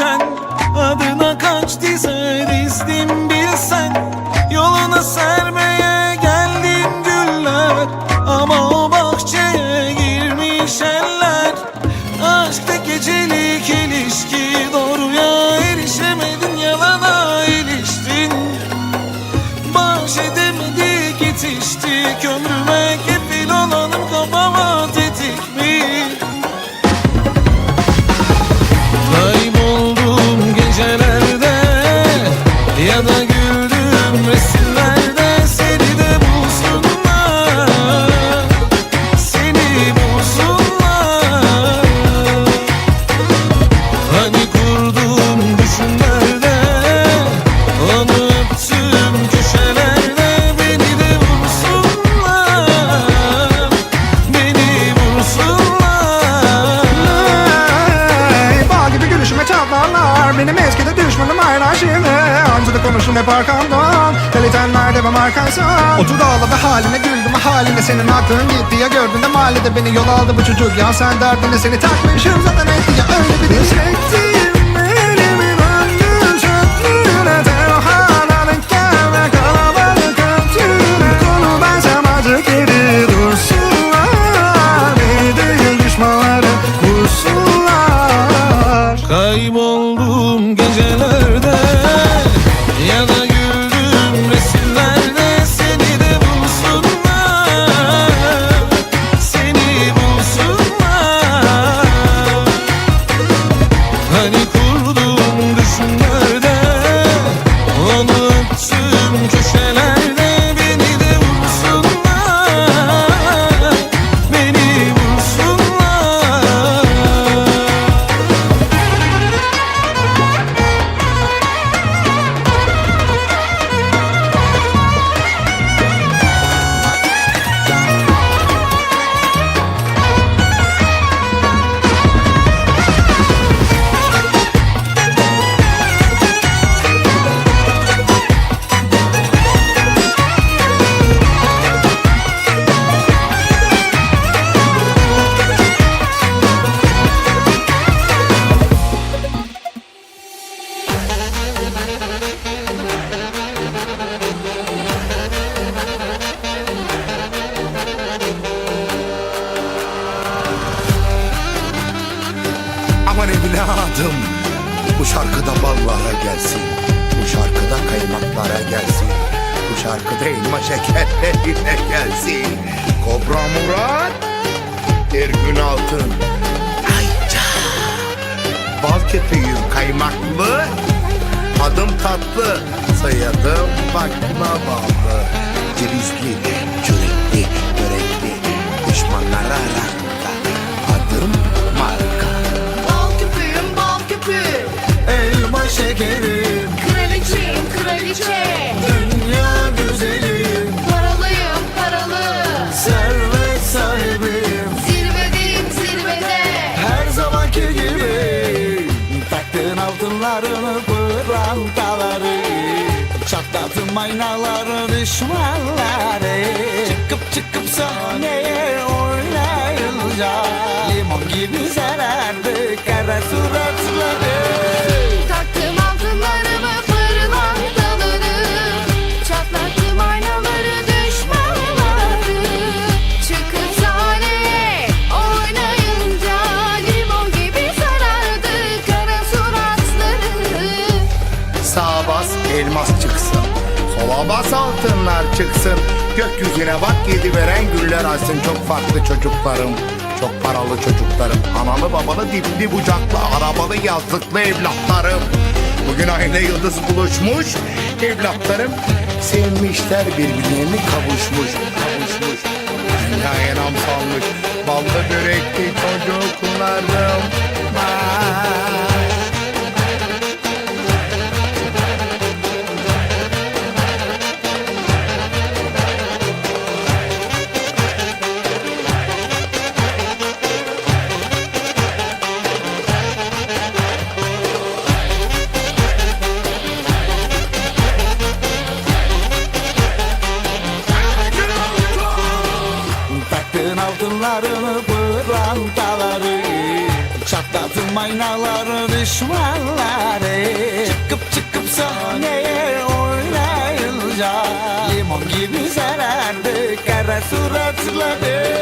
diken Adına kaç dize dizdim bilsen Yoluna sermeye geldim güller Ama o bahçeye girmiş eller. Aşkta gecelik ilişki Doğruya erişemedin yalana iliştin. Baş edemedik yetiştik Ömrüme Konuşun hep arkamdan. Kalitenler devam arkaysan Otur ağla haline güldüm. Haline Senin aklın gitti. Ya gördün de mahallede Beni yol aldı bu çocuk. Ya sen derdine Seni takmışım. Zaten etti ya öyle bir Hissettim elimin evladım Bu şarkıda ballara gelsin. Bu şarkıda kaymaklara gelsin. Bu şarkıda elma şekerlerine gelsin. Kobra Murat Ergün Altın. Ayça. Bal köpüğüm kaymaklı Adım tatlı Soyadım bakma ballı Cevizli, çörekli, börekli Düşmanlara rakta Aynaları düşmanları Çıkıp çıkıp sahneye oynayınca Limon gibi sarardı kara suratları. Taktım altınlarımı pırlantaları Çatlattım aynaları düşmanları. Çıkıp sahneye oynayınca Limon gibi sarardı kara suratları. Bas elmas çıksın Sola bas altınlar çıksın. Gökyüzüne bak yedi veren güller açsın. Çok farklı çocuklarım Çok paralı çocuklarım. Analı babalı dipli bucaklı Arabalı yazlıklı evlatlarım. Bugün aile yıldız buluşmuş Evlatlarım sevmişler birbirlerini kavuşmuş Kavuşmuş. Dünyaya nam salmış Ballı börekli çocuklarım Taktığın altınlarını pırlantaları Çatlattım aynaları düşmanları Çıkıp çıkıp sahneye oynayınca Limon gibi sarardı kara suratları